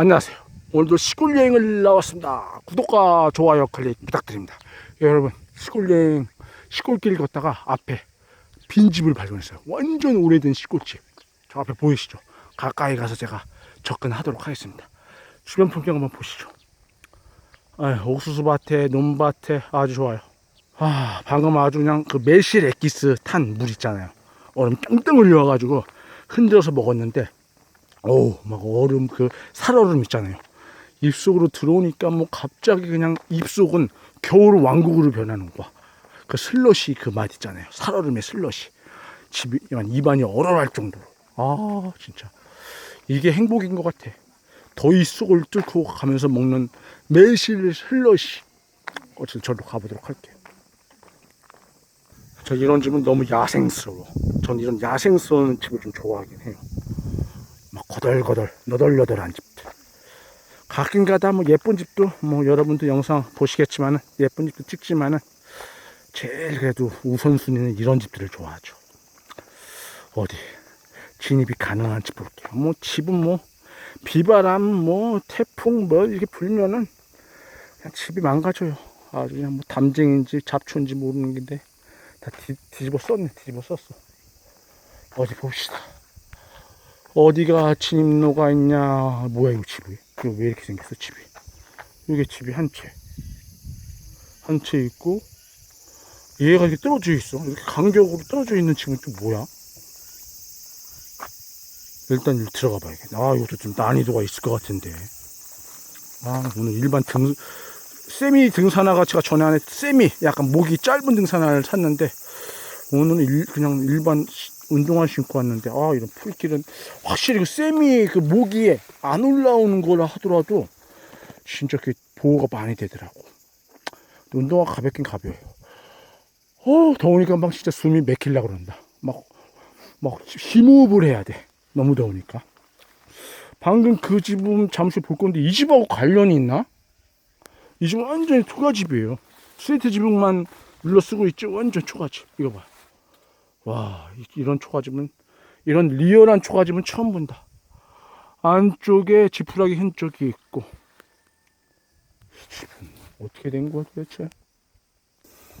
안녕하세요. 오늘도 시골 여행을 나왔습니다. 구독과 좋아요 클릭 부탁드립니다. 여러분 시골 여행 시골길 걷다가 앞에 빈 집을 발견했어요. 완전 오래된 시골집. 저 앞에 보이시죠? 가까이 가서 제가 접근하도록 하겠습니다. 주변 풍경 한번 보시죠. 아, 옥수수 밭에 논밭에 아주 좋아요. 아, 방금 아주 그냥 그 매실 엑기스 탄 물 있잖아요. 얼음 땡땡 흘려가지고 흔들어서 먹었는데, 어우, 막 얼음 그 살얼음 있잖아요. 입속으로 들어오니까 뭐 갑자기 그냥 입속은 겨울 왕국으로 변하는 거야. 그 슬러시 그 맛 있잖아요. 살얼음의 슬러시. 집이 입안이 얼얼할 정도로. 아, 진짜. 이게 행복인 것 같아. 더위 속을 뚫고 가면서 먹는 매실 슬러시. 어쨌든 저로 가보도록 할게요. 저 이런 집은 너무 야생스러워. 전 이런 야생스러운 집을 좀 좋아하긴 해요. 막 거덜거덜, 너덜너덜한 집들. 가끔 가다 뭐 예쁜 집도 뭐 여러분도 영상 보시겠지만은 예쁜 집도 찍지만은 제일 그래도 우선순위는 이런 집들을 좋아하죠. 어디 진입이 가능한 집 볼게요. 뭐 집은 뭐 비바람 뭐 태풍 뭐 이렇게 불면은 그냥 집이 망가져요. 아주 그냥 뭐 담쟁인지 잡초인지 모르는 건데 다 뒤, 뒤집어 썼네. 뒤집어 썼어. 어디 봅시다. 어디가 진입로가 있냐. 뭐야 이거 집이. 이거 왜 이렇게 생겼어 집이. 이게 집이 한 채. 한 채 있고 얘가 이렇게 떨어져 있어. 이렇게 간격으로 떨어져 있는 집은 또 뭐야? 일단 일 들어가 봐야겠다. 아, 이것도 좀 난이도가 있을 것 같은데. 아, 오늘 일반 등, 세미 등산화가 제가 전에 안에 세미, 약간 목이 짧은 등산화를 샀는데, 오늘은 일, 그냥 일반 시- 운동화 신고 왔는데, 아, 이런 풀길은 확실히 그 세미 그 모기에 안 올라오는 거라 하더라도, 진짜 그 보호가 많이 되더라고. 운동화 가볍긴 가벼워요. 어, 더우니까 막 진짜 숨이 맥힐라 그런다. 막, 막 힘호흡을 해야 돼. 너무 더우니까. 방금 그 집은 잠시 볼 건데 이 집하고 관련이 있나? 이 집은 완전히 초가집이에요. 스웨트 지붕만 눌러 쓰고 있죠. 완전 초가집. 이거 봐. 와, 이- 이런 초가집은 이런 리얼한 초가집은 처음 본다. 안쪽에 지푸라기 한 쪽이 있고. 이 어떻게 된 거야 도대체?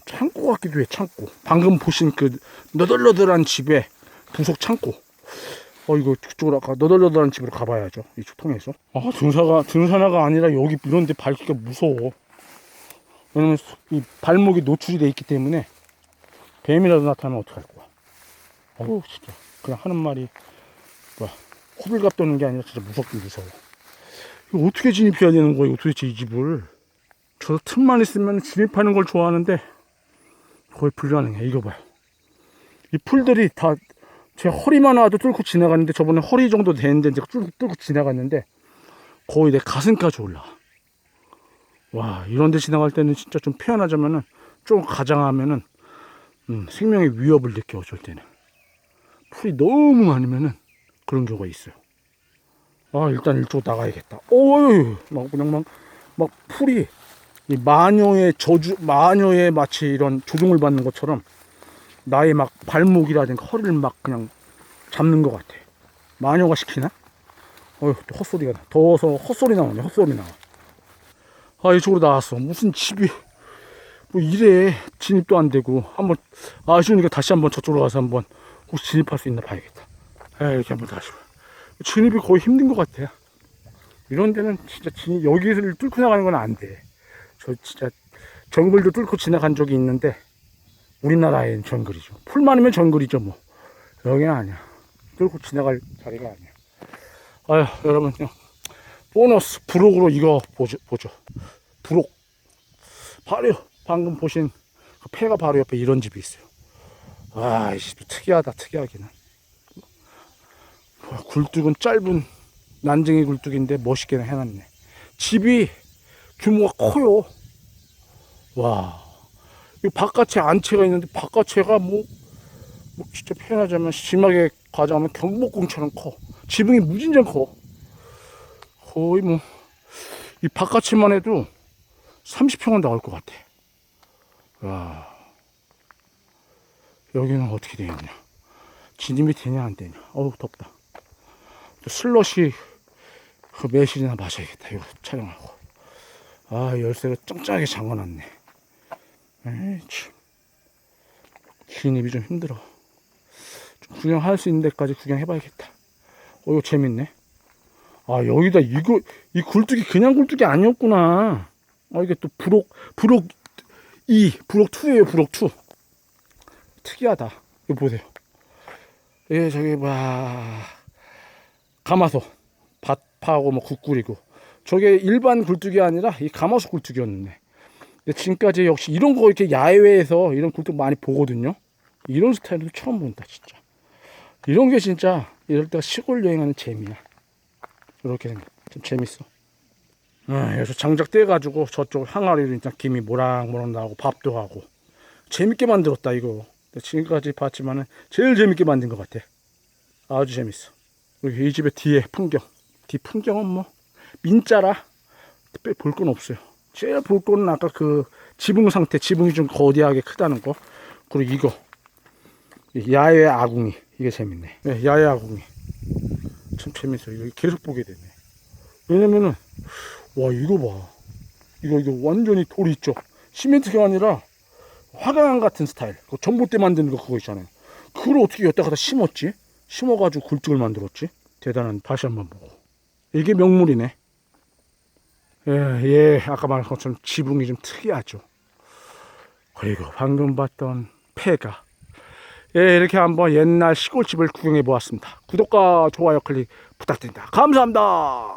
창고 같기도 해, 창고. 방금 보신 그 너덜너덜한 집에 부속 창고. 어, 이거 그쪽으로 아까 너덜너덜한 집으로 가봐야죠. 이쪽 통해서. 아, 등사가, 등산화가 아니라 여기 이런 데 밟기가 무서워. 왜냐면 이 발목이 노출이 돼 있기 때문에 뱀이라도 나타나면 어떡할 거야. 어우, 진짜. 그냥 하는 말이, 뭐야, 호들갑 떠는 게 아니라 진짜 무섭긴 무서워. 이거 어떻게 진입해야 되는 이거 도대체 이 집을. 저 틈만 있으면 진입하는 걸 좋아하는데 거의 불가능해. 이거 봐요. 이 풀들이 다 제 허리만 와도 뚫고 지나갔는데 저번에 허리 정도 되는데 이제 뚫고, 뚫고 지나갔는데 거의 내 가슴까지 올라. 와 이런 데 지나갈 때는 진짜 좀 표현하자면은 좀 가장하면은 음, 생명의 위협을 느껴 어쩔 때는 풀이 너무 많으면은 그런 경우가 있어요. 아 일단 이쪽 나가야겠다. 오유 막 그냥 막, 막 풀이 이 마녀의 저주 마녀의 마치 이런 조종을 받는 것처럼 나의 막 발목이라든가 허리를 막 그냥 잡는 것 같아. 마녀가 시키나? 어휴, 또 헛소리가 나. 더워서 헛소리 나오네, 헛소리 나와. 아, 이쪽으로 나왔어. 무슨 집이, 뭐 이래. 진입도 안 되고. 한번, 아쉬우니까 다시 한번 저쪽으로 가서 한번 혹시 진입할 수 있나 봐야겠다. 아, 한번 다시. 봐. 진입이 거의 힘든 것 같아. 이런 데는 진짜 진입, 여기를 뚫고 나가는 건 안 돼. 저 진짜 정글도 뚫고 지나간 적이 있는데, 우리나라엔 정글이죠. 풀 많으면 정글이죠, 뭐. 여기는 아니야. 뚫고 지나갈 자리가 아니야. 아휴, 여러분, 보너스 부록으로 이거 보죠, 보죠. 부록. 바로, 방금 보신 그 폐가 바로 옆에 이런 집이 있어요. 와, 이씨, 특이하다, 특이하기는. 뭐야, 굴뚝은 짧은 난쟁이 굴뚝인데 멋있게 해놨네. 집이 규모가 커요. 와, 이 바깥에 안채가 있는데 바깥채가 뭐, 뭐 진짜 표현하자면 심하게 가자면 경복궁처럼 커. 지붕이 무진장 커. 거의 뭐 이 바깥채만 해도 30평은 나올 것 같아. 와. 여기는 어떻게 되겠냐. 진입이 되냐 안 되냐. 어우 덥다. 또 슬럿이 그 매실이나 마셔야겠다. 이거 촬영하고. 아, 열쇠가 짱짱하게 잠궈놨네. 에이, 참. 진입이 좀 힘들어. 좀 구경할 수 있는 데까지 구경해봐야겠다. 어, 이거 재밌네. 아, 여기다 이거, 이 굴뚝이 그냥 굴뚝이 아니었구나. 아, 이게 또 부록, 부록 2, 부록 2예요, 부록 2. 특이하다. 이거 보세요. 예, 저기, 봐. 가마솥. 밭 파고 뭐국 끓이고. 저게 일반 굴뚝이 아니라 이 가마솥 굴뚝이었네. 근데 지금까지 역시 이런 거 이렇게 야외에서 이런 굴뚝 많이 보거든요. 이런 스타일도 처음 본다, 진짜. 이런 게 진짜 이럴 때가 시골 여행하는 재미야. 이렇게 생겨. 좀 재밌어. 아, 여기서 장작 떼가지고 저쪽 항아리로 진짜 김이 모락모락 나오고 밥도 하고. 재밌게 만들었다, 이거. 근데 지금까지 봤지만은 제일 재밌게 만든 것 같아. 아주 재밌어. 여기 이 집의 뒤에 풍경. 뒤 풍경은 뭐, 민자라. 특별히 볼 건 없어요. 제일 볼 거는 아까 그 지붕 상태, 지붕이 좀 거대하게 크다는 거. 그리고 이거. 이 야외 아궁이. 이게 재밌네. 네, 야외 아궁이. 참 재밌어요. 이거 계속 보게 되네. 왜냐면은, 와, 이거 봐. 이거, 이거 완전히 돌이 있죠. 시멘트가 아니라 화강 같은 스타일. 그 전봇대 만드는 거 그거 있잖아요. 그걸 어떻게 여기다가 다 심었지? 심어가지고 굴뚝을 만들었지? 대단한 다시 한번 보고. 이게 명물이네. 예, 예, 아까 말한 것처럼 지붕이 좀 특이하죠. 그리고 방금 봤던 폐가. 예, 이렇게 한번 옛날 시골집을 구경해 보았습니다. 구독과 좋아요 클릭 부탁드립니다. 감사합니다.